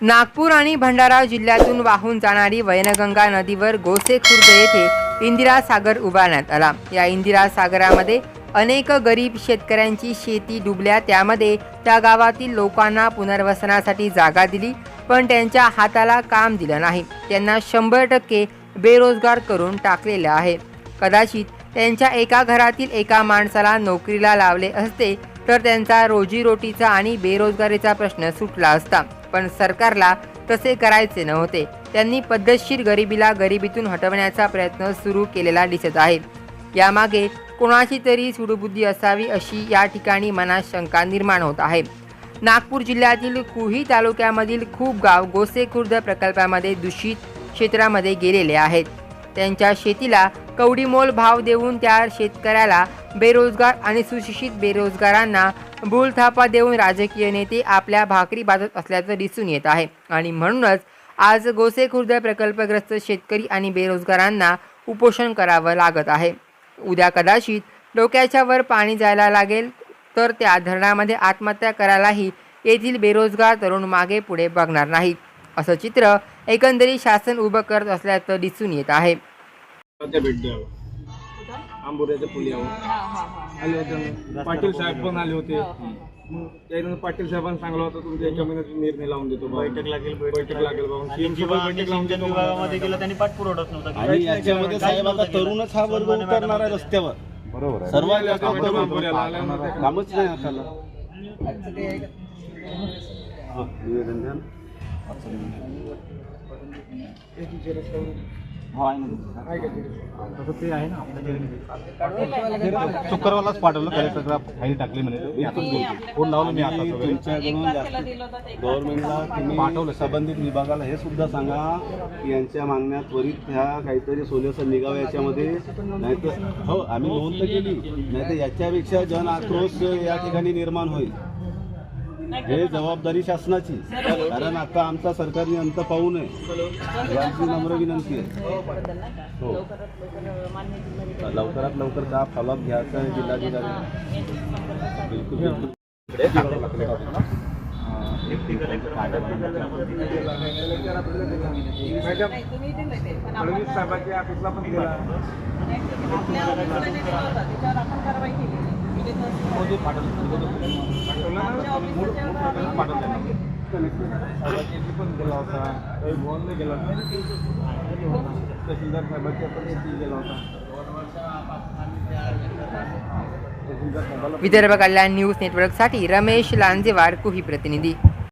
नागपूर आणि भंडारा जिल्ह्यातून वाहून जाणारी वैनगंगा नदीवर गोसे खुर्द येथे इंदिरा सागर उभारण्यात आला. या इंदिरा सागरामध्ये अनेक गरीब शेतकऱ्यांची शेती डुबल्या. त्यामध्ये त्या गावातील लोकांना पुनर्वसनासाठी जागा दिली पण त्यांच्या हाताला काम दिलं नाही. त्यांना शंभर टक्के बेरोजगार करून टाकलेलं आहे. कदाचित त्यांच्या एका घरातील एका माणसाला नोकरीला लावले असते तर त्यांचा रोजीरोटीचा आणि बेरोजगारीचा प्रश्न सुटला असता. पण सरकारला तसे करायचे नव्हते. त्यांनी पद्धतशीर गरिबीला गरिबीतून हटवण्याचा प्रयत्न सुरू केलेला दिसत आहे. यामागे कोणाची तरी सुडबुद्धी असावी अशी या ठिकाणी मनात शंका निर्माण होत आहे. नागपूर जिल्ह्यातील कुही तालुक्यामधील खूप गाव गोसे खुर्द प्रकल्पामध्ये दूषित क्षेत्रामध्ये गेलेले आहेत. त्यांच्या शेतीला कवडीमोल भाव देऊन त्या शेतकऱ्याला बेरोजगार आणि सुशिक्षित बेरोजगारांना भूलथापा देऊन राजकीय नेते आपल्या भाकरी बाजत असल्याचं दिसून येत आहे. आणि म्हणूनच आज गोसेखुर्द प्रकल्पग्रस्त शेतकरी आणि बेरोजगारांना उपोषण करावं लागत आहे. उद्या कदाचित डोक्याच्या वर पाणी जायला लागेल तर त्या धरणामध्ये आत्महत्या करायलाही येथील बेरोजगार तरुण मागे पुढे बघणार नाही असं चित्र एकंदरीत शासन उभं करत असल्याचं दिसून येत आहे. द्यावं आंबोऱ्याच्या पुलियावर आले होते. पाटील साहेब पण आले होते. मग त्यानंतर पाटील साहेबांनी सांगलं होतं तुमच्या एका महिन्यात निर्णय लावून देतो. बैठक लागेल बैठक लागेल. बाबा सीएम जेव्हा सोबत आम्ही बैठक लावून सिंचन देतो विभागामध्ये गेलो त्यांनी पाठपुरवठाच नव्हता केला. आणि याच्यामध्ये साहेब आता तरुणच हा वर्ग उतरणार आहे रस्त्यावर. बरोबर आहे. आले होते तरुण आंबोऱ्याला, होते. कामच नाही हाताला हा, निवेदन द्या ना. तसं ते आहे ना शुक्रवारलाच पाठवलं कलेक्टरला फाईल टाकली म्हणे. फोन लावलं मी आता सगळे गव्हर्नमेंटला तुम्ही संबंधित विभागाला हे सुद्धा सांगा की यांच्या मागण्या त्वरित ह्या काहीतरी सोल्युशन निघावं याच्यामध्ये. नाहीतर हो आम्ही नोंद तर केली. नाहीतर याच्यापेक्षा जन आक्रोश या ठिकाणी निर्माण होईल. हे जबाबदारी शासनाची. कारण आता आमचा सरकारने अंत पाहू नये. ही आमची नम्र विनंती आहे. हो लवकरात लवकर का फॉलोअप घ्यायचा आहे जिल्हाधिकारी. बिलकुल बिलकुल. मॅडम फडणवीस साहेबांच्या ऑफिसला पण गेला. पण गेला होता काही भवनला गेला होता तहसीलदार साहेबांच्या पण गेला होता विदर्भ कल्याण न्यूज नेटवर्कसाठी रमेश लांजेवार कुही प्रतिनिधी.